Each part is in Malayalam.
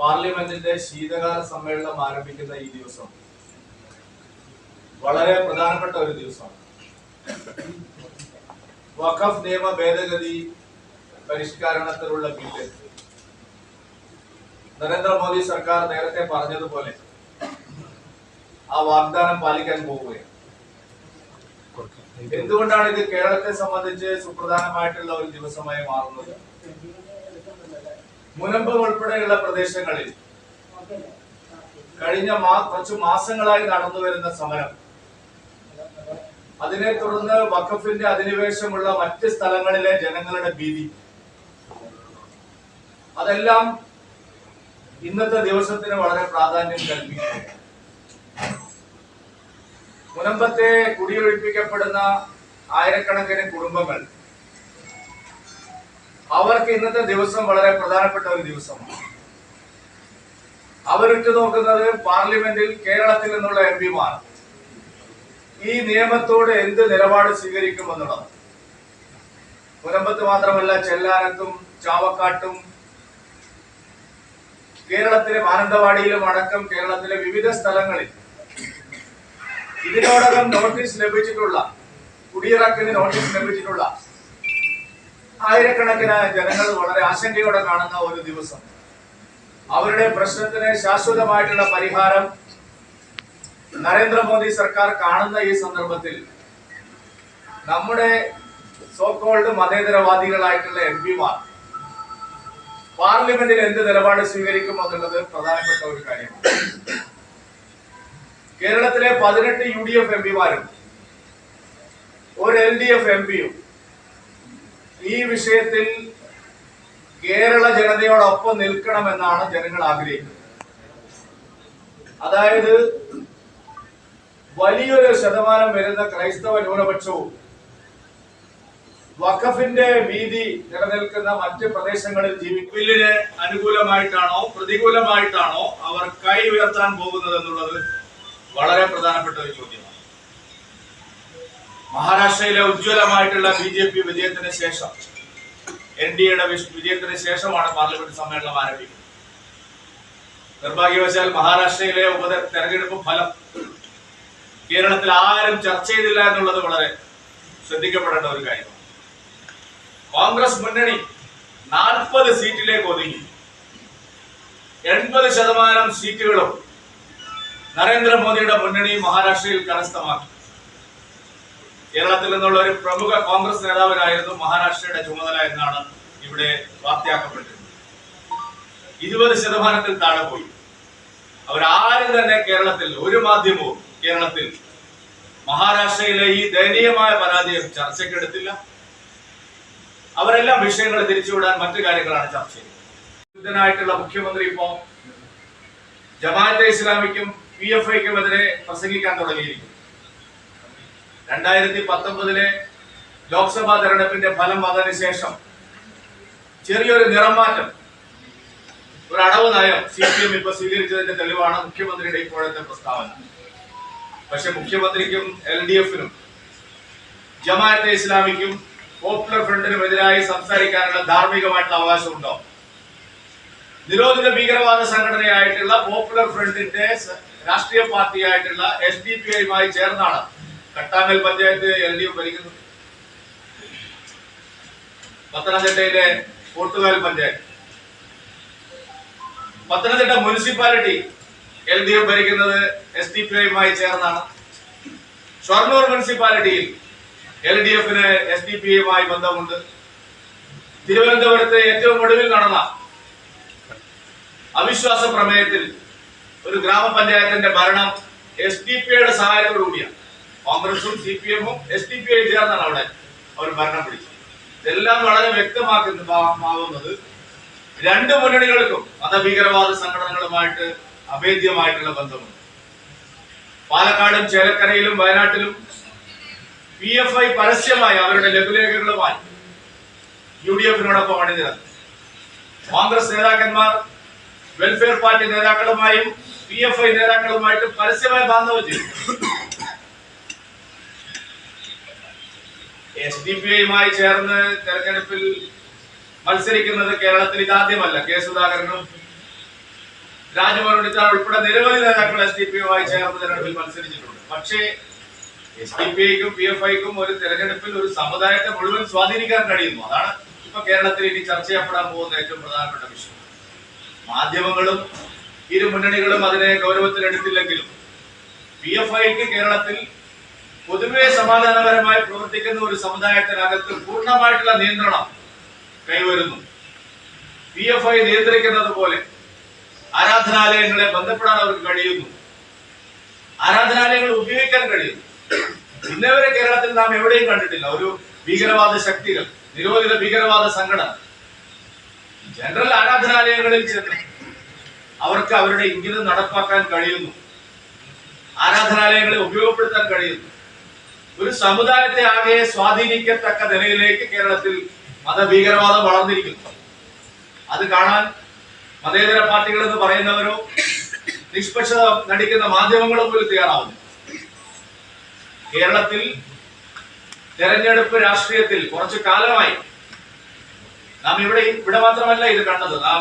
പാർലമെന്റിന്റെ ശീതകാല സമ്മേളനം ആരംഭിക്കുന്ന ഈ ദിവസം വളരെ പ്രധാനപ്പെട്ട ഒരു ദിവസമാണ് വഖഫ് നിയമ ഭേദഗതി പരിഷ്കരണത്തിലുള്ള ബില്ല്. നരേന്ദ്രമോദി സർക്കാർ നേരത്തെ പറഞ്ഞതുപോലെ ആ വാഗ്ദാനം പാലിക്കാൻ പോവുകയാണ്. എന്തുകൊണ്ടാണ് ഇത് കേരളത്തെ സംബന്ധിച്ച് സുപ്രധാനമായിട്ടുള്ള ഒരു ദിവസമായി മാറുന്നത്? മുനമ്പം ഉൾപ്പെടെയുള്ള പ്രദേശങ്ങളിൽ കഴിഞ്ഞ മാ കുറച്ച് മാസങ്ങളായി നടന്നു വരുന്ന സമരം. അതിനെ തുടർന്ന് വഖഫിന്റെ അധിനിവേശമുള്ള മറ്റ് സ്ഥലങ്ങളിലെ ജനങ്ങളുടെ ഭീതി. അതെല്ലാം ഇന്നത്തെ ദിവസത്തിന് വളരെ പ്രാധാന്യം കൽപ്പിക്കുന്നു. മുനമ്പത്തെ കുടിയൊഴിപ്പിക്കപ്പെടുന്ന ആയിരക്കണക്കിന് കുടുംബങ്ങൾ അവർക്ക് ഇന്നത്തെ ദിവസം വളരെ പ്രധാനപ്പെട്ട ഒരു ദിവസമാണ് അവരുറ്റു നോക്കുന്നത് പാർലമെന്റിൽ കേരളത്തിൽ നിന്നുള്ള എം പിമാർ. ഈ നിയമത്തോട് എന്ത് നിലപാട് സ്വീകരിക്കുമെന്നുള്ളത് പുരമ്പത്ത് മാത്രമല്ല ചെല്ലാനത്തും ചാവക്കാട്ടും കേരളത്തിലെ മാനന്തവാടിയിലും അടക്കം കേരളത്തിലെ വിവിധ സ്ഥലങ്ങളിൽ ഇതിനോടകം നോട്ടീസ് ലഭിച്ചിട്ടുള്ള കുടിയിറക്കിന് നോട്ടീസ് ലഭിച്ചിട്ടുള്ള ആയിരക്കണക്കിന് ജനങ്ങൾ വളരെ ആശങ്കയോടെ കാണുന്ന ഒരു ദിവസം. അവരുടെ പ്രശ്നത്തിന് ശാശ്വതമായിട്ടുള്ള പരിഹാരം നരേന്ദ്രമോദി സർക്കാർ കാണുന്ന ഈ സന്ദർഭത്തിൽ നമ്മുടെ സോക്കോൾഡ് മതേതരവാദികളായിട്ടുള്ള എം പിമാർ പാർലമെന്റിൽ എന്ത് നിലപാട് സ്വീകരിക്കും എന്നുള്ളത് പ്രധാനപ്പെട്ട ഒരു കാര്യമാണ്. കേരളത്തിലെ പതിനെട്ട് യു ഡി എഫ് എം പിമാരും ഒരു എൽ ഡി എഫ് എം പിയും ഈ വിഷയത്തിൽ കേരള ജനതയോടൊപ്പം നിൽക്കണമെന്നാണ് ജനങ്ങൾ ആഗ്രഹിക്കുന്നത്. അതായത് വലിയൊരു ശതമാനം വരുന്ന ക്രൈസ്തവ ന്യൂനപക്ഷവും വഖഫിന്റെ വീതി നിലനിൽക്കുന്ന മറ്റ് പ്രദേശങ്ങളിൽ ജീവിക്കുന്ന അനുകൂലമായിട്ടാണോ പ്രതികൂലമായിട്ടാണോ അവർ കൈ ഉയർത്താൻ പോകുന്നത് എന്നുള്ളത് വളരെ പ്രധാനപ്പെട്ട ഒരു ചോദ്യമാണ്. മഹാരാഷ്ട്രയിലെ ഉജ്ജ്വലമായിട്ടുള്ള ബി ജെ പി വിജയത്തിന് ശേഷം എൻ ഡി എയുടെ വിജയത്തിന് ശേഷമാണ് പാർലമെന്റ് സമ്മേളനം ആരംഭിക്കുന്നത്. നിർഭാഗ്യവശാൽ മഹാരാഷ്ട്രയിലെ ഉപ തെരഞ്ഞെടുപ്പ് ഫലം കേരളത്തിൽ ആരും ചർച്ച ചെയ്തില്ല എന്നുള്ളത് വളരെ ശ്രദ്ധിക്കപ്പെടേണ്ട ഒരു കാര്യമാണ്. കോൺഗ്രസ് മുന്നണി നാൽപ്പത് സീറ്റിലേക്ക് ഒതുങ്ങി. എൺപത് ശതമാനം സീറ്റുകളും നരേന്ദ്രമോദിയുടെ മുന്നണി മഹാരാഷ്ട്രയിൽ കരസ്ഥമാക്കി. കേരളത്തിൽ നിന്നുള്ള ഒരു പ്രമുഖ കോൺഗ്രസ് നേതാവിനായിരുന്നു മഹാരാഷ്ട്രയുടെ ചുമതല എന്നാണ് ഇവിടെ വാർത്തയാക്കപ്പെട്ടിരുന്നത്. ഇരുപത് ശതമാനത്തിൽ താഴെ പോയി. അവരാരും തന്നെ കേരളത്തിൽ ഒരു മാധ്യമവും കേരളത്തിൽ മഹാരാഷ്ട്രയിലെ ഈ ദയനീയമായ പരാജയം ചർച്ചയ്ക്കെടുത്തില്ല. അവരെല്ലാം വിഷയങ്ങൾ തിരിച്ചുവിടാൻ മറ്റു കാര്യങ്ങളാണ് ചർച്ച ചെയ്തത് യുദ്ധനായിട്ടുള്ള മുഖ്യമന്ത്രി ഇപ്പോ ജമാഅത്തെ ഇസ്ലാമിക്കും പി എഫ് ഐക്കും എതിരെ പ്രസംഗിക്കാൻ തുടങ്ങിയിരിക്കുന്നു. രണ്ടായിരത്തി പത്തൊമ്പതിലെ ലോക്സഭാ തെരഞ്ഞെടുപ്പിന്റെ ഫലം വന്നതിന് ശേഷം ചെറിയൊരു നിറമാറ്റം. ഒരു അടവ് നയം സി പി എം ഇപ്പൊ സ്വീകരിച്ചതിന്റെ തെളിവാണ് മുഖ്യമന്ത്രിയുടെ ഇപ്പോഴത്തെ പ്രസ്താവന. പക്ഷെ മുഖ്യമന്ത്രിക്കും എൽ ഡി എഫിനും ജമാഅത്തെ ഇസ്ലാമിക്കും പോപ്പുലർ ഫ്രണ്ടിനും എതിരായി സംസാരിക്കാനുള്ള ധാർമ്മികമായിട്ടുള്ള അവകാശമുണ്ടോ? നിരോധിത ഭീകരവാദ സംഘടനയായിട്ടുള്ള പോപ്പുലർ ഫ്രണ്ടിന്റെ രാഷ്ട്രീയ പാർട്ടിയായിട്ടുള്ള എസ് ഡി പി ഐയുമായി ചേർന്നാണ് Kattangal panchayat L D F ഭരിക്കുന്നു. പത്തനംതിട്ടയിലെ പോർട്ടുകാൽ panchayat. Pathanamthitta municipality L D F ഭരിക്കുന്നത് എസ് ഡി പി ഐയുമായി ചേർന്നാണ്. ഷൊർണൂർ മുനിസിപ്പാലിറ്റിയിൽ എൽ ഡി എഫിന് എസ് ഡി പി ഐയുമായി ബന്ധമുണ്ട്. തിരുവനന്തപുരത്ത് ഏറ്റവും ഒടുവിൽ നടന്ന അവിശ്വാസ പ്രമേയത്തിൽ ഒരു ഗ്രാമപഞ്ചായത്തിന്റെ ഭരണം എസ് ഡി പി ഐയുടെ സഹായത്തോടു കൂടിയാണ്. കോൺഗ്രസും സി പി എമ്മും എസ് ഡി പി ഐ ചേർന്നാണ് അവിടെ അവർ ഭരണം പിടിച്ചത്. ഇതെല്ലാം വളരെ വ്യക്തമാക്കുന്നത് രണ്ട് മുന്നണികൾക്കും മതഭീകരവാദ സംഘടനകളുമായിട്ട് അഭേദ്യമായിട്ടുള്ള ബന്ധമുണ്ട്. പാലക്കാടും ചേലക്കരയിലും വയനാട്ടിലും പി എഫ് ഐ പരസ്യമായി അവരുടെ ലഘുലേഖകളുമായി യു ഡി എഫിനോടൊപ്പം അണിനിരന്നു കോൺഗ്രസ് നേതാക്കന്മാർ വെൽഫെയർ പാർട്ടി നേതാക്കളുമായും പി എഫ് ഐ നേതാക്കളുമായിട്ടും പരസ്യമായി ബാന്ധവം ചെയ്തു എസ് ഡി പി ഐയുമായി ചേർന്ന് തെരഞ്ഞെടുപ്പിൽ മത്സരിക്കുന്നത് കേരളത്തിൽ ഇതാദ്യമല്ല. കെ സുധാകരനും ഉണ്ണിത്താൻ ഉൾപ്പെടെ നിരവധി നേതാക്കൾ എസ് ഡി പി ഐയുമായി ചേർന്ന് തെരഞ്ഞെടുപ്പിൽ മത്സരിച്ചിട്ടുണ്ട്. പക്ഷേ എസ് ഡി പി ഐക്കും പി എഫ് ഐക്കും ഒരു തെരഞ്ഞെടുപ്പിൽ ഒരു സമുദായത്തെ മുഴുവൻ സ്വാധീനിക്കാൻ കഴിയുന്നു. അതാണ് ഇപ്പൊ കേരളത്തിൽ ഇനി ചർച്ച ചെയ്യപ്പെടാൻ പോകുന്ന ഏറ്റവും പ്രധാനപ്പെട്ട വിഷയം. മാധ്യമങ്ങളും ഇരു മുന്നണികളും അതിനെ ഗൗരവത്തിലെടുത്തില്ലെങ്കിലും പി എഫ് ഐക്ക് കേരളത്തിൽ പൊതുവെ സമാധാനപരമായി പ്രവർത്തിക്കുന്ന ഒരു സമുദായത്തിനകത്ത് പൂർണമായിട്ടുള്ള നിയന്ത്രണം കൈവരുന്നു. പി എഫ് ഐ നിയന്ത്രിക്കുന്നത് പോലെ ആരാധനാലയങ്ങളെ ബന്ധപ്പെടാൻ അവർക്ക് കഴിയുന്നു. ആരാധനാലയങ്ങൾ ഉപയോഗിക്കാൻ കഴിയുന്നു. ഇന്നേവരെ കേരളത്തിൽ നാം എവിടെയും കണ്ടിട്ടില്ല. ഒരു ഭീകരവാദ ശക്തികൾ നിരോധിത ഭീകരവാദ സംഘടന. ജനറൽ ആരാധനാലയങ്ങളിൽ ചെന്ന് അവർക്ക് അവരുടെ ഇംഗിതം നടപ്പാക്കാൻ കഴിയുന്നു. ആരാധനാലയങ്ങളെ ഉപയോഗപ്പെടുത്താൻ കഴിയുന്നു. ഒരു സമുദായത്തെ ആകെ സ്വാധീനിക്കത്തക്ക നിലയിലേക്ക് കേരളത്തിൽ മതഭീകരവാദം വളർന്നിരിക്കുന്നു. അത് കാണാൻ മതേതര പാർട്ടികൾ എന്ന് പറയുന്നവരോ നിഷ്പക്ഷത നടിക്കുന്ന മാധ്യമങ്ങളും പോലും തയ്യാറാവുന്നു കേരളത്തിൽ തെരഞ്ഞെടുപ്പ് രാഷ്ട്രീയത്തിൽ കുറച്ചു കാലമായി നാം ഇവിടെ ഇവിടെ മാത്രമല്ല ഇത് കണ്ടത്. നാം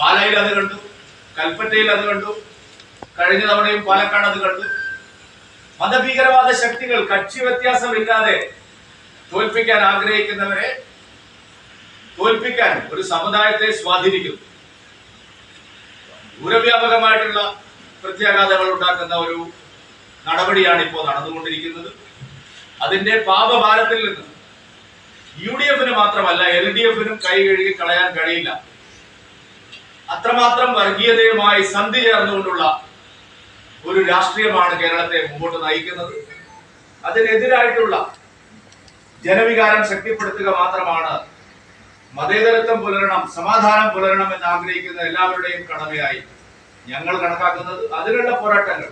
പാലയിൽ അത് കണ്ടു കൽപ്പറ്റയിൽ അത് കണ്ടു കഴിഞ്ഞ തവണയും പാലക്കാട് അത് കണ്ടു. മതഭീകരവാദ ശക്തികൾ കക്ഷി വ്യത്യാസമില്ലാതെ തോൽപ്പിക്കാൻ ആഗ്രഹിക്കുന്നവരെ തോൽപ്പിക്കാൻ ഒരു സമുദായത്തെ സ്വാധീനിക്കുന്നു. ദൂരവ്യാപകമായിട്ടുള്ള പ്രത്യാഘാതങ്ങൾ ഉണ്ടാക്കുന്ന ഒരു നടപടിയാണ് ഇപ്പോൾ നടന്നുകൊണ്ടിരിക്കുന്നത്. അതിന്റെ പാപഭാരത്തിൽ നിന്ന് യു ഡി എഫിന് മാത്രമല്ല എൽ ഡി എഫിനും കൈ കഴുകി കളയാൻ കഴിയില്ല. അത്രമാത്രം വർഗീയതയുമായി സന്ധി ചേർന്നുകൊണ്ടുള്ള ഒരു രാഷ്ട്രീയമാണ് കേരളത്തെ മുമ്പോട്ട് നയിക്കുന്നത്. അതിനെതിരായിട്ടുള്ള ജനവികാരം ശക്തിപ്പെടുത്തുക മാത്രമാണ് മതേതരത്വം പുലരണം സമാധാനം പുലരണം എന്ന് ആഗ്രഹിക്കുന്ന എല്ലാവരുടെയും കടമയായി ഞങ്ങൾ കണക്കാക്കുന്നത്. അതിനുള്ള പോരാട്ടങ്ങൾ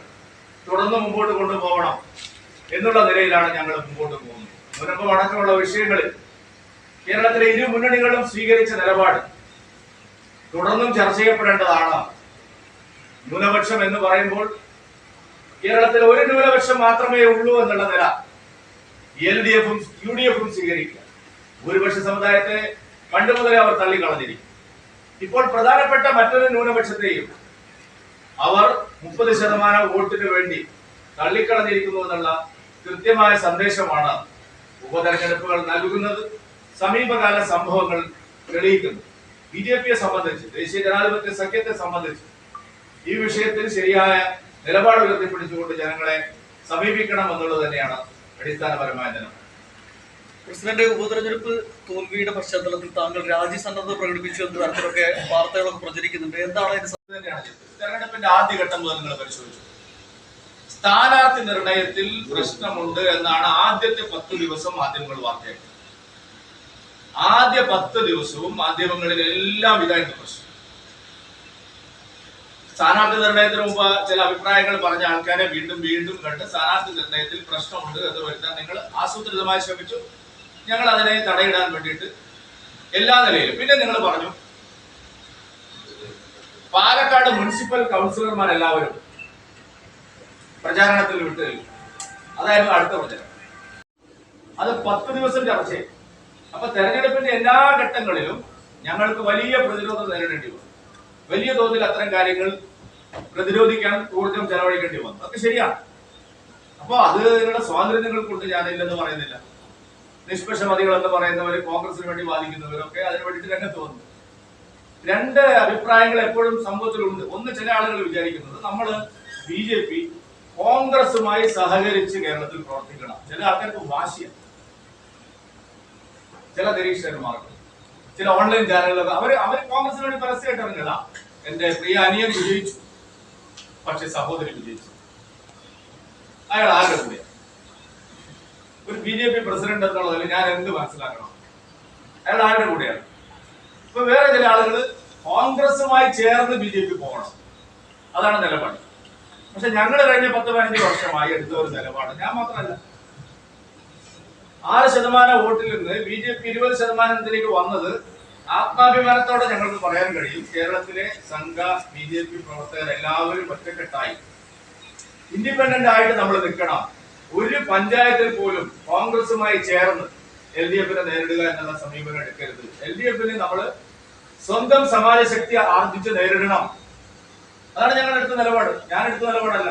തുടർന്ന് മുമ്പോട്ട് കൊണ്ടുപോകണം എന്നുള്ള നിലയിലാണ് ഞങ്ങൾ മുമ്പോട്ട് പോകുന്നത്. മുനമ്പം അടക്കമുള്ള വിഷയങ്ങളിൽ കേരളത്തിലെ ഇരു മുന്നണികളും സ്വീകരിച്ച നിലപാട് തുടർന്നും ചർച്ച ചെയ്യപ്പെടേണ്ടതാണ്. ന്യൂനപക്ഷം എന്ന് പറയുമ്പോൾ കേരളത്തിൽ ഒരു ന്യൂനപക്ഷം മാത്രമേ ഉള്ളൂ എന്നുള്ള നില എൽ ഡി എഫും യു ഡി എഫും സ്വീകരിക്കുക. ഭൂരിപക്ഷ സമുദായത്തെ പണ്ട് മുതലേ അവർ തള്ളിക്കളഞ്ഞിരിക്കും. ഇപ്പോൾ പ്രധാനപ്പെട്ട മറ്റൊരു ന്യൂനപക്ഷത്തെയും അവർ മുപ്പത് ശതമാനം വോട്ടിന് വേണ്ടി തള്ളിക്കളഞ്ഞിരിക്കുന്നു എന്നുള്ള കൃത്യമായ സന്ദേശമാണ് ഉപതെരഞ്ഞെടുപ്പുകൾ നൽകുന്നത്. സമീപകാല സംഭവങ്ങൾ തെളിയിക്കുന്നു. ബി ജെ പിയെ സംബന്ധിച്ച് ദേശീയ ജനാധിപത്യ സഖ്യത്തെ സംബന്ധിച്ച് ഈ വിഷയത്തിൽ ശരിയായ നിലപാട് ഉയർത്തിപ്പിടിച്ചുകൊണ്ട് ജനങ്ങളെ സമീപിക്കണം എന്നുള്ളത് തന്നെയാണ് അടിസ്ഥാനപരമായ ജനം പ്രസിഡന്റ് ഉപതെരഞ്ഞെടുപ്പ് തോൽവിയുടെ പശ്ചാത്തലത്തിൽ താങ്കൾ രാജ്യസന്നദ്ധത പ്രകടിപ്പിച്ചു എന്ന തരത്തിലൊക്കെ വാർത്തകളൊക്കെ പ്രചരിക്കുന്നുണ്ട് എന്താണ് അതിന്റെ സത്യം? തന്നെയാണ്. തെരഞ്ഞെടുപ്പിന്റെ ആദ്യഘട്ടം മുതൽ നിങ്ങൾ പരിശോധിച്ചു സ്ഥാനാർത്ഥി നിർണയത്തിൽ പ്രശ്നമുണ്ട് എന്നാണ് ആദ്യത്തെ പത്ത് ദിവസം മാധ്യമങ്ങൾ വാർത്തയാക്കുന്നത് ആദ്യ പത്ത് ദിവസവും മാധ്യമങ്ങളിൽ എല്ലാം ഇതായിരുന്നു പ്രശ്നം സ്ഥാനാർത്ഥി നിർണയത്തിന് മുമ്പ് ചില അഭിപ്രായങ്ങൾ പറഞ്ഞ ആൾക്കാരെ വീണ്ടും വീണ്ടും കണ്ട് സ്ഥാനാർത്ഥി നിർണയത്തിൽ പ്രശ്നമുണ്ട് എന്ന് വരുത്താൻ നിങ്ങൾ ആസൂത്രിതമായി ശ്രമിച്ചു. ഞങ്ങൾ അതിനെ തടയിടാൻ വേണ്ടിയിട്ട് എല്ലാ നിലയിലും. പിന്നെ നിങ്ങൾ പറഞ്ഞു പാലക്കാട് മുനിസിപ്പൽ കൗൺസിലർമാർ എല്ലാവരും പ്രചാരണത്തിൽ വിട്ടു അതായിരുന്നു അടുത്ത പ്രചരണം. അത് പത്ത് ദിവസം ചർച്ചയായി. അപ്പൊ തെരഞ്ഞെടുപ്പിന്റെ എല്ലാ ഘട്ടങ്ങളിലും ഞങ്ങൾക്ക് വലിയ പ്രതിരോധം നേരിടേണ്ടി വന്നു. വലിയ തോതിൽ അത്തരം കാര്യങ്ങൾ പ്രതിരോധിക്കാൻ ഊർജം ചെലവഴിക്കേണ്ടി വന്നു. അതൊക്കെ ശരിയാണ് അപ്പൊ അത് അതിനുള്ള സ്വാതന്ത്ര്യങ്ങൾ കൊണ്ട് ഞാനില്ലെന്ന് പറയുന്നില്ല. നിഷ്പക്ഷവാദികൾ എന്ന് പറയുന്നവര് കോൺഗ്രസിന് വേണ്ടി വാദിക്കുന്നവരൊക്കെ അതിന് വേണ്ടിയിട്ട് രംഗത്ത് വന്നു. രണ്ട് അഭിപ്രായങ്ങൾ എപ്പോഴും സമൂഹത്തിലുണ്ട്. ഒന്ന് ചില ആളുകൾ വിചാരിക്കുന്നത് നമ്മൾ ബി ജെ പി കോൺഗ്രസുമായി സഹകരിച്ച് കേരളത്തിൽ പ്രവർത്തിക്കണം. ചില ആൾക്കാർക്ക് വാശിയാണ് ചില നിരീക്ഷകന്മാർക്ക്. ചില ഓൺലൈൻ ചാനലുകളൊക്കെ. അവർ അവർ കോൺഗ്രസിന് വേണ്ടി പരസ്യമായിട്ട് ഇറങ്ങുക എന്റെ പ്രിയ അനിയൻ വിജയിച്ചു. പക്ഷെ സഹോദരി വിജയിച്ചു. അയാൾ ആരുടെ ഒരു ബി ജെ പി പ്രസിഡന്റ് എന്നുള്ളതിൽ ഞാൻ എന്ത് മനസ്സിലാക്കണം? അയാൾ ആരുടെ കൂടെയാണ്? ഇപ്പൊ വേറെ ചില ആളുകൾ കോൺഗ്രസുമായി ചേർന്ന് ബി ജെ പി പോകണം. അതാണ് നിലപാട്. പക്ഷെ ഞങ്ങൾ കഴിഞ്ഞ പത്ത് പതിനഞ്ച് വർഷമായി എടുത്ത ഒരു നിലപാട്. ഞാൻ മാത്രമല്ല. ആറ് ശതമാനം വോട്ടിൽ നിന്ന് ബി ജെ പി ഇരുപത് ശതമാനത്തിലേക്ക് വന്നത് ആത്മാഭിമാനത്തോടെ ഞങ്ങൾക്ക് പറയാൻ കഴിയും കേരളത്തിലെ സംഘ ബി ജെ പി പ്രവർത്തകർ എല്ലാവരും ഒറ്റക്കെട്ടായി. ഇൻഡിപെൻഡന്റ് ആയിട്ട് നമ്മൾ നിൽക്കണം. ഒരു പഞ്ചായത്തിൽ പോലും കോൺഗ്രസുമായി ചേർന്ന് എൽ ഡി എഫിനെ നേരിടുക എന്നുള്ള സമീപനം എടുക്കരുത്. എൽ ഡി എഫിന് നമ്മൾ സ്വന്തം സമാജശക്തി ആർജിച്ച് നേരിടണം. അതാണ് ഞങ്ങൾ എടുത്ത നിലപാട്. ഞാൻ എടുത്ത നിലപാടല്ല.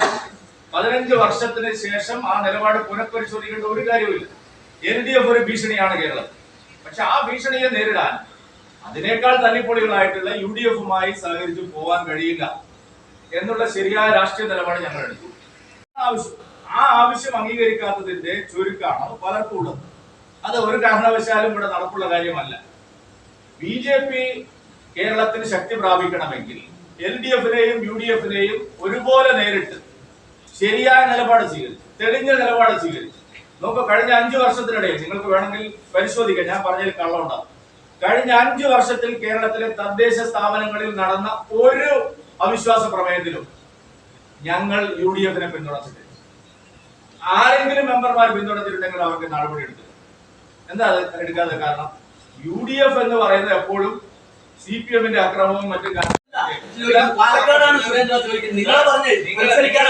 പതിനഞ്ച് വർഷത്തിന് ശേഷം ആ നിലപാട് പുനഃപരിശോധിക്കേണ്ട ഒരു കാര്യമില്ല എൽ ഡി എഫ് ഒരു ഭീഷണിയാണ് കേരളം. പക്ഷെ ആ ഭീഷണിയെ നേരിടാൻ അതിനേക്കാൾ തല്ലിപ്പൊളികളായിട്ടുള്ള യു ഡി എഫുമായി സഹകരിച്ച് പോകാൻ കഴിയില്ല എന്നുള്ള ശരിയായ രാഷ്ട്രീയ നിലപാട് ഞങ്ങൾ എടുത്തു. ആവശ്യം ആ ആവശ്യം അംഗീകരിക്കാത്തതിന്റെ ചുരുക്കാണ് പലർക്കും ഉള്ളത്. അത് ഒരു കാരണവശാലും ഇവിടെ നടപ്പുള്ള കാര്യമല്ല. ബി ജെ പി കേരളത്തിന് ശക്തി പ്രാപിക്കണമെങ്കിൽ എൽ ഡി എഫിനെയും യു ഡി എഫിനെയും ഒരുപോലെ നേരിട്ട് ശരിയായ നിലപാട് സ്വീകരിച്ചു തെളിഞ്ഞ നിലപാട് സ്വീകരിച്ചു. നോക്കുക കഴിഞ്ഞ അഞ്ചു വർഷത്തിനിടയിൽ നിങ്ങൾക്ക് വേണമെങ്കിൽ പരിശോധിക്കാം. ഞാൻ പറഞ്ഞതിൽ കള്ളമുണ്ടാവും. കഴിഞ്ഞ അഞ്ചു വർഷത്തിൽ കേരളത്തിലെ തദ്ദേശ സ്ഥാപനങ്ങളിൽ നടന്ന ഒരു അവിശ്വാസ പ്രമേയത്തിലും ഞങ്ങൾ യു ഡി എഫിനെ പിന്തുണച്ചിട്ടില്ല. ആരെങ്കിലും മെമ്പർമാർ പിന്തുണച്ചിട്ടുണ്ടെങ്കിൽ അവർക്ക് നടപടി എടുത്തില്ല. എന്താ എടുക്കാതെ കാരണം? യു ഡി എഫ് എന്ന് പറയുന്നത് എപ്പോഴും സി പി എമ്മിന്റെ അക്രമവും മറ്റും പാലക്കാടാണ് സുരേന്ദ്ര ചോദിക്കുന്നത്? നിങ്ങൾ പറഞ്ഞേ മത്സരിക്കാൻ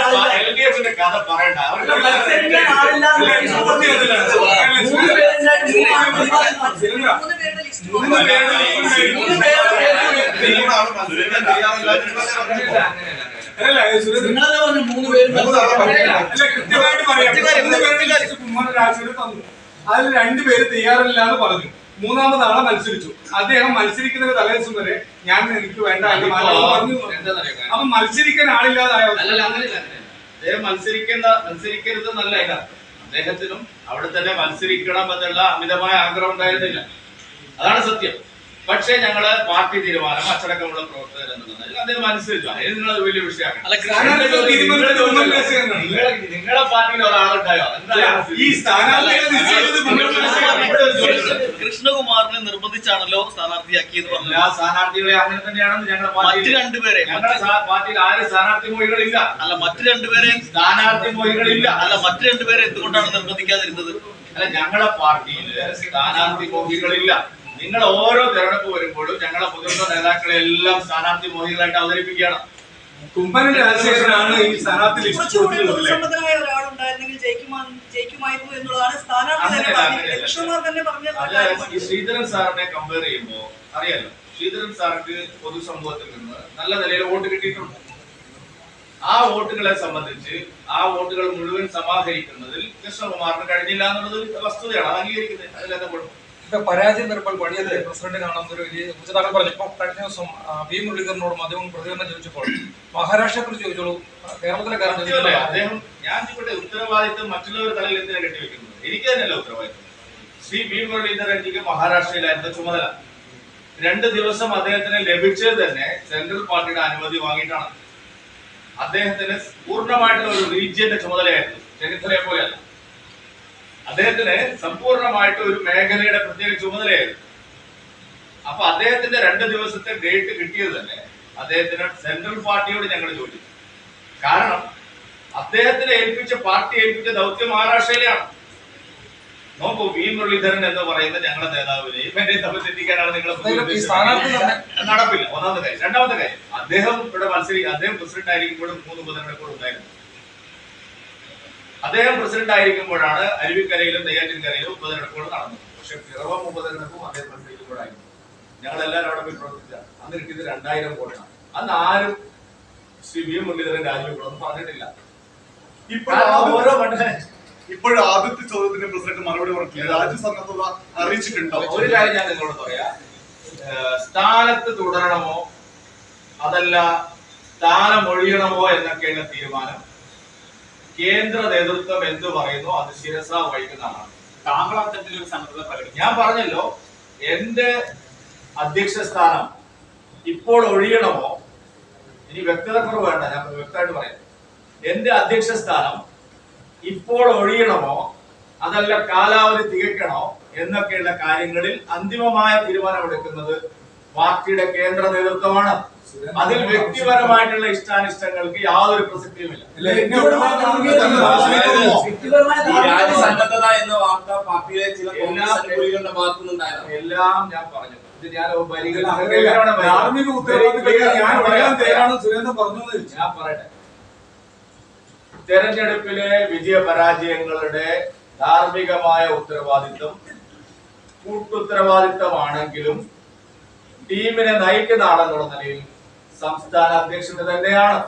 മൂന്ന് മൂന്ന് പറഞ്ഞു പേരും കൃത്യമായിട്ട് പറയാം. പേരുടെ ലിസ്റ്റ് കുമ്മനം രാജുവിന് തന്നു. അതിൽ രണ്ടുപേര് തയ്യാറില്ല എന്ന് പറഞ്ഞു. മൂന്നാമതാളെ മത്സരിച്ചു. അദ്ദേഹം മത്സരിക്കുന്നതിന് തലേദിവസം വരെ ഞാൻ എനിക്ക് വേണ്ട എന്റെ പറഞ്ഞു? അപ്പൊ മത്സരിക്കാൻ ആളില്ലാതായോ. അദ്ദേഹം മത്സരിക്കുന്ന മത്സരിക്കരുത് എന്നല്ല അതിനർത്ഥം. അദ്ദേഹത്തിനും അവിടെ തന്നെ മത്സരിക്കണം എന്നുള്ള അമിതമായ ആഗ്രഹം ഉണ്ടായിരുന്നില്ല. അതാണ് സത്യം. പക്ഷേ ഞങ്ങൾ പാർട്ടി തീരുമാനം അച്ചടക്കമുള്ള പ്രവർത്തകർ എന്നുള്ളത് അദ്ദേഹം അനുസരിച്ചു. അതിന് നിങ്ങൾ വലിയ വിഷയമാണ് പാർട്ടിയിൽ ഒരാളുണ്ടായോ. കൃഷ്ണകുമാറിനെ നിർബന്ധിച്ചാണല്ലോ സ്ഥാനാർത്ഥിയാക്കിയത് എല്ലാ സ്ഥാനാർത്ഥികളെ അങ്ങനെ തന്നെയാണെന്ന് ഞങ്ങളുടെ മറ്റു രണ്ടുപേരെ ഞങ്ങളുടെ പാർട്ടിയിൽ ആരും സ്ഥാനാർത്ഥി മോഹികളില്ല അല്ല മറ്റു രണ്ടുപേരെ സ്ഥാനാർത്ഥി മോഹികളില്ല അല്ല മറ്റു രണ്ടുപേരെ എന്തുകൊണ്ടാണ് നിർബന്ധിക്കാതിരുന്നത്? അല്ല ഞങ്ങളുടെ പാർട്ടിയിൽ സ്ഥാനാർത്ഥി മോഹികളില്ല നിങ്ങൾ ഓരോ തെരഞ്ഞെടുപ്പ് വരുമ്പോഴും ഞങ്ങളെ മുതിർന്ന നേതാക്കളെ എല്ലാം സ്ഥാനാർത്ഥി മോഹികളായിട്ട് അവതരിപ്പിക്കുകയാണ്. കുമ്മനം രാജശേഖരനാണ് ഈ സ്ഥാനാർത്ഥി ലിസ്റ്റ് ഈ ശ്രീധരൻ സാറിനെ കമ്പയർ ചെയ്യുമ്പോ അറിയാലോ ശ്രീധരൻ സാർക്ക് പൊതുസമൂഹത്തിൽ നിന്ന് നല്ല നിലയിൽ വോട്ട് കിട്ടിയിട്ടുണ്ട്. ആ വോട്ടുകളെ സംബന്ധിച്ച് ആ വോട്ടുകൾ മുഴുവൻ സമാഹരിക്കുന്നതിൽ കൃഷ്ണകുമാറിന് കഴിഞ്ഞില്ല എന്നുള്ളത് വസ്തുതയാണ് അത് അംഗീകരിക്കുന്നത് അതിലെന്താ കുഴപ്പം ഇപ്പൊ പരാജയം വരുമ്പോൾ പണിയത് പ്രസിഡന്റ് കാണുന്നൊരു വലിയ ഉച്ചതാക്കൾ പറഞ്ഞു. ഇപ്പൊ കഴിഞ്ഞ ദിവസം വി മുരളീധരനോട് മാധ്യമം പ്രതികരണം ചോദിച്ചപ്പോൾ മഹാരാഷ്ട്രയെ കുറിച്ച് ചോദിച്ചോളൂ കേരളത്തിലെ കാരണം അദ്ദേഹം ഞാൻ ഇവിടെ ഉത്തരവാദിത്വം മറ്റുള്ളവർ തലയിൽ എന്തിനാ കെട്ടിവെക്കുന്നത്? എനിക്ക് തന്നെയല്ല ഉത്തരവാദിത്വം. ശ്രീ വി മുരളീധരൻജിക്ക് മഹാരാഷ്ട്രയിലായിരുന്ന ചുമതല. രണ്ട് ദിവസം അദ്ദേഹത്തിന് ലഭിച്ചത് തന്നെ സെൻട്രൽ പാർട്ടിയുടെ അനുമതി വാങ്ങിയിട്ടാണ്. അദ്ദേഹത്തിന് പൂർണമായിട്ടുള്ള ഒരു റീജിയന്റെ ചുമതലയായിരുന്നു. ചെന്നിത്തലയെ പോലെയല്ല. അദ്ദേഹത്തിന് സമ്പൂർണമായിട്ട് ഒരു മേഖലയുടെ പ്രത്യേക ചുമതലയായിരുന്നു. അപ്പൊ അദ്ദേഹത്തിന്റെ രണ്ട് ദിവസത്തെ ഡേറ്റ് കിട്ടിയത് തന്നെ അദ്ദേഹത്തിന് സെൻട്രൽ പാർട്ടിയോട് ഞങ്ങൾ ചോദിച്ചു. കാരണം അദ്ദേഹത്തിനെ ഏൽപ്പിച്ച പാർട്ടി ഏൽപ്പിച്ച ദൗത്യം മഹാരാഷ്ട്രയിലാണ്. നോക്കൂ വി മുരളീധരൻ എന്ന് പറയുന്ന ഞങ്ങളുടെ നേതാവിനെയും എന്നെ തമ്മിൽ തെറ്റിക്കാനാണ് നിങ്ങൾ നടപ്പില്ല. ഒന്നാമത്തെ കാര്യം. രണ്ടാമത്തെ കാര്യം. അദ്ദേഹം ഇവിടെ മത്സരിക്കും അദ്ദേഹം പ്രസിഡന്റ് ആയിരിക്കുമ്പോഴും മൂന്ന് ഉപതെരഞ്ഞെടുപ്പുകൾ ഉണ്ടായിരുന്നു. അദ്ദേഹം പ്രസിഡന്റ് ആയിരിക്കുമ്പോഴാണ് അരുവിക്കരയിലും നെയ്യാറ്റിൻകരയിലും ഉപതെരഞ്ഞെടുപ്പുകൾ നടന്നത്. പക്ഷെ പിറവം ഉപതെരഞ്ഞെടുപ്പും അദ്ദേഹം മത്സരിക്കുമ്പോഴായിരുന്നു ഞങ്ങൾ എല്ലാവരും അവിടെ പോയി പ്രവർത്തിച്ച അന്ന് കിട്ടിയത് രണ്ടായിരം വോട്ടാണ്. അന്ന് ആരും ശ്രീ വി എം മുരളീധരൻ രാജിവെക്കണമെന്ന് പറഞ്ഞിട്ടില്ല. മണ്ഡലം ഇപ്പോഴും ആദ്യത്തെ ചോദ്യത്തിന് പ്രസിഡന്റ് മറുപടി പറഞ്ഞില്ല രാജ്യസന്നദ്ധത അറിയിച്ചിട്ടുണ്ടോ? ഒരു കാര്യം ഞാൻ നിങ്ങളോട് പറയാം. സ്ഥാനത്ത് തുടരണമോ? അതല്ല സ്ഥാനം ഒഴിയണമോ എന്നൊക്കെയുള്ള തീരുമാനം കേന്ദ്ര നേതൃത്വം എന്ന് പറയുന്നു അത് ശിരസ വഹിക്കുന്നതാണ്. താങ്കൾ അത്തരത്തിലൊരു സന്നദ്ധത പ്രകടിപ്പിച്ചു. ഞാൻ പറഞ്ഞല്ലോ എന്റെ അധ്യക്ഷ സ്ഥാനം ഇപ്പോൾ ഒഴിയണമോ? ഇനി വ്യക്തത കുറവ് വേണ്ട ഞാൻ വ്യക്തമായിട്ട് പറയാം. എന്റെ അധ്യക്ഷ സ്ഥാനം ഇപ്പോൾ ഒഴിയണമോ? അതല്ല കാലാവധി തികയ്ക്കണോ? എന്നൊക്കെയുള്ള കാര്യങ്ങളിൽ അന്തിമമായ തീരുമാനമെടുക്കുന്നത് പാർട്ടിയുടെ കേന്ദ്ര നേതൃത്വമാണ്. അതിൽ വ്യക്തിപരമായിട്ടുള്ള ഇഷ്ടാനിഷ്ടങ്ങൾക്ക് യാതൊരു പ്രസക്തിയുമില്ല. എന്നെ രാജ്യസന്നദ്ധത വാർത്ത പാർട്ടിയിലെ ചില എല്ലാ- കോൺഗ്രസ് അനുകൂലികളുടെ ഭാഗത്തുനിന്നുണ്ടായിരുന്നു എല്ലാം ഞാൻ പറഞ്ഞു. ഇത് ഞാൻ ഞാൻ പറയട്ടെ. തെരഞ്ഞെടുപ്പിലെ വിജയപരാജയങ്ങളുടെ ധാർമ്മികമായ ഉത്തരവാദിത്വം കൂട്ടുത്തരവാദിത്തമാണെങ്കിലും ടീമിനെ നയിക്കുന്ന ആളെന്നുള്ള നിലയിൽ സംസ്ഥാന അധ്യക്ഷന് തന്നെയാണ്.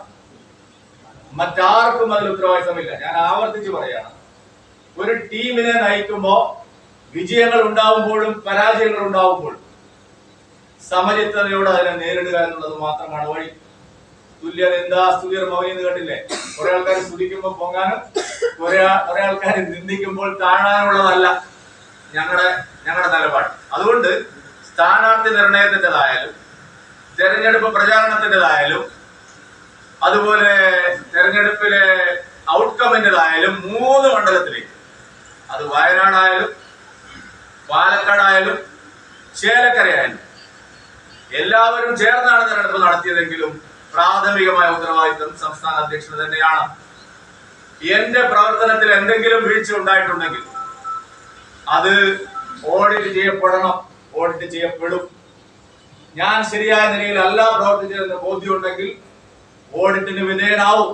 മറ്റാർക്കും അതിൽ ഉത്തരവാദിത്തമില്ല. ഞാൻ ആവർത്തിച്ച് പറയാണ് ഒരു ടീമിനെ നയിക്കുമ്പോ വിജയങ്ങൾ ഉണ്ടാവുമ്പോഴും പരാജയങ്ങൾ ഉണ്ടാവുമ്പോഴും സമചിത്തതയോടെ അതിനെ നേരിടുക എന്നുള്ളത് മാത്രമാണ് വഴി. തുല്യ നിന്ദാ സ്തുതിയർ മൗനി കണ്ടില്ലേ? കുറെ ആൾക്കാർ സ്തുതിക്കുമ്പോൾ പൊങ്ങാനും കുറെ ആൾക്കാർ നിന്ദിക്കുമ്പോൾ താഴാനുള്ളതല്ല ഞങ്ങളുടെ ഞങ്ങളുടെ നിലപാട്. അതുകൊണ്ട് സ്ഥാനാർത്ഥി നിർണയത്തിന്റെതായാലും തെരഞ്ഞെടുപ്പ് പ്രചാരണത്തിന്റെതായാലും അതുപോലെ തെരഞ്ഞെടുപ്പിലെ ഔട്ട്കമിന്റെതായാലും മൂന്ന് മണ്ഡലത്തിലേക്ക്. അത് വയനാടായാലും പാലക്കാടായാലും ചേലക്കരയായാലും. എല്ലാവരും ചേർന്നാണ് തെരഞ്ഞെടുപ്പ് നടത്തിയതെങ്കിലും പ്രാഥമികമായ ഉത്തരവാദിത്വം സംസ്ഥാന അധ്യക്ഷന് തന്നെയാണ്. എന്റെ പ്രവർത്തനത്തിൽ എന്തെങ്കിലും വീഴ്ച ഉണ്ടായിട്ടുണ്ടെങ്കിൽ അത് ഓഡിറ്റ് ചെയ്യപ്പെടണം. ഓഡിറ്റ് ചെയ്യപ്പെടും. ഞാൻ ശരിയായ നിലയിൽ അല്ല പ്രവർത്തിച്ചതെന്ന് ബോധ്യമുണ്ടെങ്കിൽ ഓഡിറ്റിന് വിധേയനാവും.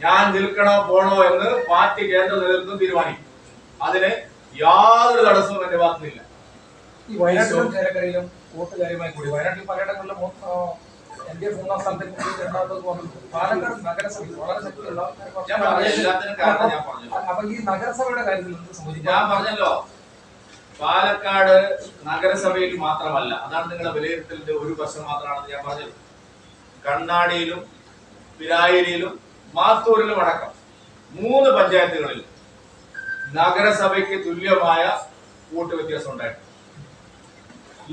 ഞാൻ നിൽക്കണോ പോണോ എന്ന് പാർട്ടി കേന്ദ്ര നേതൃത്വം തീരുമാനിക്കും. അതിന് യാതൊരു തടസ്സവും എന്റെ ഭാഗത്തുനിന്നില്ല. ഈ വയനാട്ടിലും ചേലക്കരയിലും വോട്ട് കാര്യമായി കൂടി വയനാട്ടിൽ പലയിടങ്ങളിലും എൻ ഡി എഫ് മൂന്നാം സ്ഥാനത്തേക്ക് കൂടി രണ്ടാമത് വന്നു പാലക്കാട് നഗരസഭയിൽ വളരെ ശക്തിയുള്ള ഞാൻ പറഞ്ഞ കാരണം ഞാൻ പറഞ്ഞു അപ്പൊ ഈ നഗരസഭയുടെ കാര്യത്തിൽ ഞാൻ പറഞ്ഞല്ലോ. പാലക്കാട് നഗരസഭയിൽ മാത്രമല്ല അതാണ് നിങ്ങളുടെ വിലയിരുത്തലിന്റെ ഒരു വശം മാത്രമാണെന്ന് ഞാൻ പറഞ്ഞത്. കണ്ണാടിയിലും പിരായിരിയിലും മാത്തൂരിലും അടക്കം മൂന്ന് പഞ്ചായത്തുകളിൽ നഗരസഭയ്ക്ക് തുല്യമായ വോട്ട് വ്യത്യാസം ഉണ്ടായിട്ടുണ്ട്.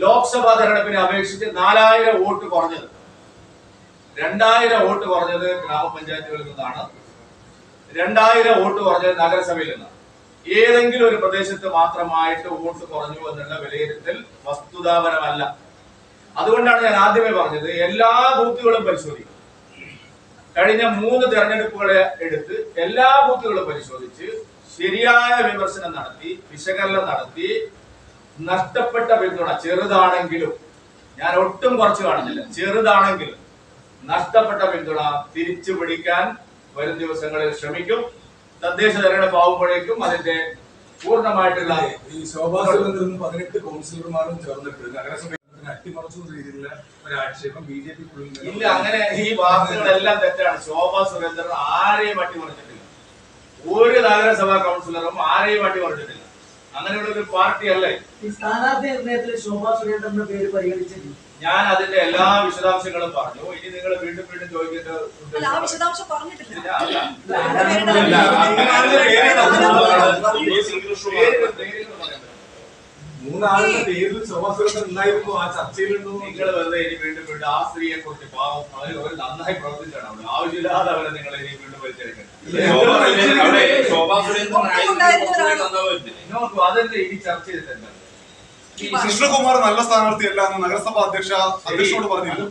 ലോക്സഭാ തെരഞ്ഞെടുപ്പിനെ അപേക്ഷിച്ച് നാലായിരം വോട്ട് കുറഞ്ഞത് രണ്ടായിരം വോട്ട് കുറഞ്ഞത് ഗ്രാമപഞ്ചായത്തുകളിൽ നിന്നാണ് രണ്ടായിരം വോട്ട് കുറഞ്ഞത് നഗരസഭയിൽ നിന്നാണ്. ഏതെങ്കിലും ഒരു പ്രദേശത്ത് മാത്രമായിട്ട് വോട്ട് കുറഞ്ഞു എന്നുള്ള വിലയിരുത്തൽ വസ്തുതാപരമല്ല. അതുകൊണ്ടാണ് ഞാൻ ആദ്യമേ പറഞ്ഞത് എല്ലാ ബൂത്തുകളും പരിശോധിക്കും. കഴിഞ്ഞ മൂന്ന് തെരഞ്ഞെടുപ്പുകളെ എടുത്ത് എല്ലാ ബൂത്തുകളും പരിശോധിച്ച് ശരിയായ വിമർശനം നടത്തി വിശകലനം നടത്തി നഷ്ടപ്പെട്ട പിന്തുണ ചെറുതാണെങ്കിലും ഞാൻ ഒട്ടും കുറച്ച് കാണുന്നില്ല ചെറുതാണെങ്കിലും നഷ്ടപ്പെട്ട പിന്തുണ തിരിച്ചു പിടിക്കാൻ വരും ദിവസങ്ങളിൽ ശ്രമിക്കും. തദ്ദേശ തെരഞ്ഞെടുപ്പ് ആവുമ്പോഴേക്കും അതിന്റെ പൂർണമായിട്ടുള്ള ഈ ശോഭാ സുരേന്ദ്രനും പതിനെട്ട് കൗൺസിലർമാരും ചേർന്നിട്ട് നഗരസഭയിൽ അട്ടിമറിച്ചു എന്ന രീതിയിലുള്ള ഒരു ആക്ഷേപം ബി ജെ പി ഇല്ല അങ്ങനെ ഈ വാർത്തകളെല്ലാം തെറ്റാണ്. ശോഭാ സുരേന്ദ്രൻ ആരെയും അട്ടിമറിച്ചിട്ടില്ല. ഒരു നഗരസഭാ കൗൺസിലറും ആരെയും അട്ടിമറിച്ചിട്ടില്ല. അങ്ങനെയുള്ള ഒരു പാർട്ടി അല്ലേ ഈ സ്ഥാനാർത്ഥി നിർണയത്തിൽ ശോഭാ സുരേന്ദ്രന്റെ പേര് പരിഗണിച്ചിട്ടില്ല. ഞാൻ അതിന്റെ എല്ലാ വിശദാംശങ്ങളും പറഞ്ഞു. ഇനി നിങ്ങൾ വീണ്ടും വീണ്ടും ചോദിക്കേണ്ട ആ ചർച്ചയിൽ നിന്നും മൂന്നാളുടെ പേരിൽ ഉണ്ടായിരുന്നു. ആ ചർച്ചയിലുണ്ടോ നിങ്ങൾ വെറുതെ ഇനി വീണ്ടും വീണ്ടും ആ സ്ത്രീയെ കുറിച്ച് പാവം അവർ അവർ നന്നായി പ്രവർത്തിച്ചാണ് അവിടെ ആവശ്യമില്ലാതെ അവരെ നിങ്ങൾ ഇനി വീണ്ടും വലിച്ചെടുക്കണം അതെന്താ ഇനി ചർച്ച ചെയ്തിട്ടുണ്ട് കൃഷ്ണകുമാർ നല്ല സ്ഥാനാർത്ഥിയല്ല എന്ന് നഗരസഭ അധ്യക്ഷ അധ്യക്ഷനോട് പറഞ്ഞിരുന്നു.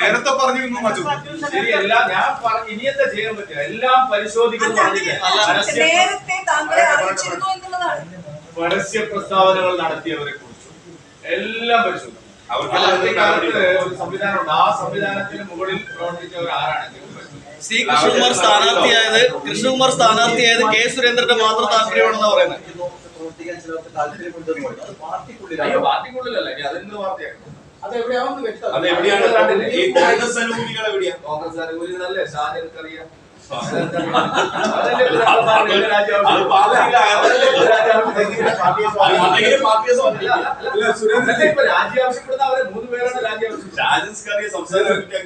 നേരത്തെ പറഞ്ഞിരുന്നു. നേരത്തെ പറഞ്ഞിരുന്നു. ഞാൻ ഇനി എന്താ ചെയ്യാൻ എല്ലാം പരിശോധിക്കുന്നു പരസ്യ പ്രസ്താവനകൾ നടത്തിയവരെ കുറിച്ചും എല്ലാം പരിശോധിക്കും. അവർക്ക് സംവിധാനം ഉണ്ട് സംവിധാനമുണ്ട്. ആ സംവിധാനത്തിന് മുകളിൽ പ്രവർത്തിച്ചവർ ആരാണെങ്കിലും. സി കൃഷ്ണകുമാർ സ്ഥാനാർത്ഥിയായത് കൃഷ്ണകുമാർ സ്ഥാനാർത്ഥിയായത് കെ സുരേന്ദ്രന്റെ മാത്രം താല്പര്യമാണെന്ന് പറയുന്നത്. അതെവിടെയാണെന്ന് ചിലർക്ക് താല്പര്യമുണ്ടെന്ന് പറയും അത് പാർട്ടിക്കുള്ളിലാണ് അയ്യോ പാർട്ടിക്കുള്ളിലല്ല ഇനി അതെന്ത് പാർട്ടിയാക്കണം അത് എവിടെയാണെന്ന് വ്യക്തം അത് എവിടെയാണ് കണ്ടില്ലേ? ഈ കോൺഗ്രസ് അനുകൂലികൾ എവിടെയാ? കോൺഗ്രസ് അനുകൂലികളല്ലേ ഷാജർക്കറിയാം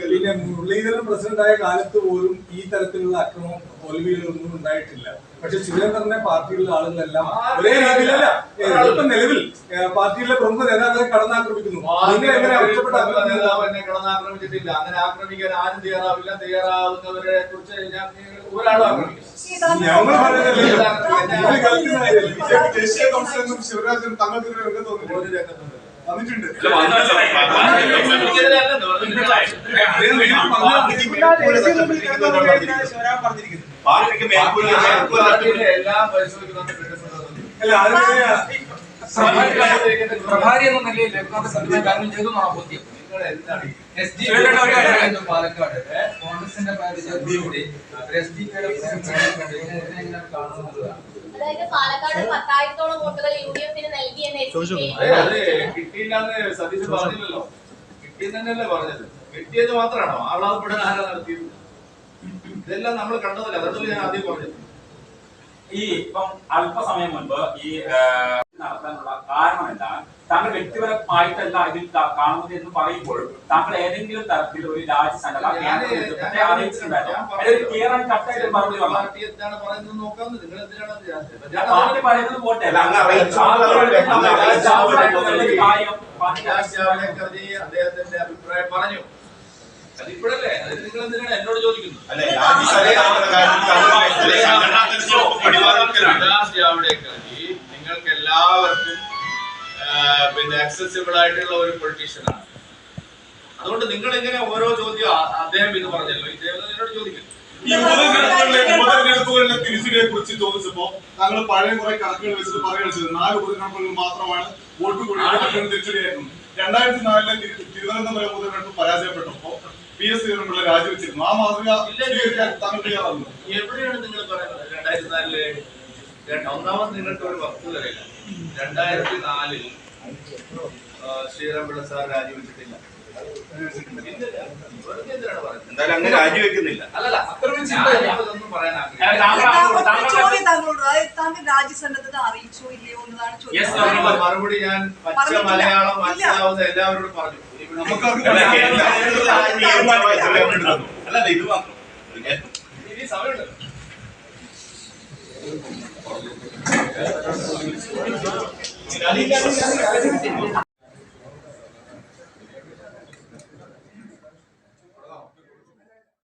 പിന്നെ മുരളീധരൻ പ്രസിഡന്റായ കാലത്ത് പോലും ഈ തരത്തിലുള്ള അക്രമം ഒലിവിയിലൊന്നും ഉണ്ടായിട്ടില്ല. പക്ഷെ സുരേന്ദ്രനെ പാർട്ടിയിലുള്ള ആളുകളെല്ലാം ഒരേ രീതിയിലല്ല ഇപ്പൊ നിലവിൽ പാർട്ടിയിലെ പ്രമുഖ നേതാക്കളെ കടന്നാക്രമിക്കുന്നു. നിങ്ങൾ എങ്ങനെ ഒറ്റപ്പെട്ട പാർട്ടിയുടെ നേതാവ് എന്നെ കടന്നാക്രമിച്ചിട്ടില്ല. അങ്ങനെ ആക്രമിക്കാൻ ആരും തയ്യാറാവില്ല. തയ്യാറാവുന്നവരെ കുറിച്ച് ഞാൻ ഒരാളും ആക്രമിക്കും ഞങ്ങൾ പറയുന്നില്ല നിങ്ങൾ കേൾക്കുന്ന കാര്യമല്ല. ബി ജെ പി ദേശീയ കൗൺസിലിൽ നിന്നും ശിവരാജൻ താങ്കൾക്കെതിരെ രംഗത്ത് വന്നിട്ടുണ്ട് ഒരു രംഗത്തുണ്ട്. വന്നിട്ടുണ്ട്. എനിക്കെതിരെ പാർട്ടിക്ക് പ്രഭാരി എന്ന നിലയിൽ രഘുനാഥ് കാര്യങ്ങൾ ചെയ്തു എന്നാണ് ബോധ്യം പാലക്കാട് കോൺഗ്രസിന്റെ അതായത് പാലക്കാട് പത്തായിരത്തോളം വോട്ടുകൾ യു ഡി എഫിന് സതീശ് പറഞ്ഞില്ലല്ലോ. കിട്ടിയെന്ന് പറഞ്ഞത്. കിട്ടിയത് മാത്രമാണോ? ആളാവപ്പെടാൻ ആരാ നടത്തിയത്? ഇതെല്ലാം നമ്മൾ കണ്ടതല്ല? അതുകൊണ്ട് ഞാൻ ആദ്യം പറഞ്ഞത് ഈ ഇപ്പം അല്പസമയം മുൻപ് ഈ നടത്താനുള്ള കാരണം എന്താണ് താങ്കൾ വ്യക്തിപരമായിട്ടല്ല ഇതിൽ കാണുന്നത് എന്ന് പറയുമ്പോൾ താങ്കൾ ഏതെങ്കിലും തരത്തിൽ ഒരു എന്താണ് പറയുന്നത് പോട്ടെ. അദ്ദേഹത്തിന്റെ അഭിപ്രായം പറഞ്ഞു. നിങ്ങൾക്ക് എല്ലാവർക്കും പിന്നെ അക്സസിബിൾ ആയിട്ടുള്ള ഒരു പൊളിറ്റീഷ്യനാണ് അതുകൊണ്ട് നിങ്ങൾ എങ്ങനെ ഓരോ ചോദ്യം അദ്ദേഹം ഇത് പറഞ്ഞല്ലോ. ഇദ്ദേഹം എന്നോട് ചോദിക്കുന്നു. ഈ ഉപതെരഞ്ഞെടുപ്പുകളിലെ തിരിച്ചടിയെ കുറിച്ച് ചോദിച്ചപ്പോ താങ്കൾ പഴയ കുറെ കണക്കുകൾ വെച്ചിട്ട് പറയുകയാണ് ചെയ്തത്. നാല് ഉപതെരഞ്ഞെടുപ്പുകളിൽ മാത്രമാണ് വോട്ട് കൂടി മറ്റൊരു തിരിച്ചടിയായിരുന്നു. രണ്ടായിരത്തി നാലിലെ തിരു- തിരുവനന്തപുരം ഉപതെരഞ്ഞെടുപ്പ് പരാജയപ്പെട്ടപ്പോ പി എസ് ശ്രീധരൻപിള്ള രാജിവെച്ചിരുന്നു. ആ മാതൃക സ്വീകരിക്കാൻ താങ്കൾ തയ്യാറാകുന്നു എവിടെയാണ് നിങ്ങൾ പറയുന്നത്? രണ്ടായിരത്തി നാലിൽ ഒന്നാമത് നിങ്ങൾക്ക് ഒരു വസ്തുത തരില്ല രണ്ടായിരത്തി നാലിൽ ശ്രീരാംപിള്ള സാർ രാജിവെച്ചിട്ടില്ല? എന്തായാലും രാജിവെക്കുന്നില്ല. അല്ലല്ല അത്രയും പറയാൻ താങ്കൾ രാജ്യസന്നദ്ധത അറിയിച്ചോ ഇല്ലയോ എന്നതാണ് ചോദ്യം. മറുപടി ഞാൻ പച്ച മലയാളം. മനസ്സിലാവുന്ന എല്ലാവരോടും പറഞ്ഞു. അല്ലല്ല ഇത് മാത്രം. സമയമുണ്ടല്ലോ.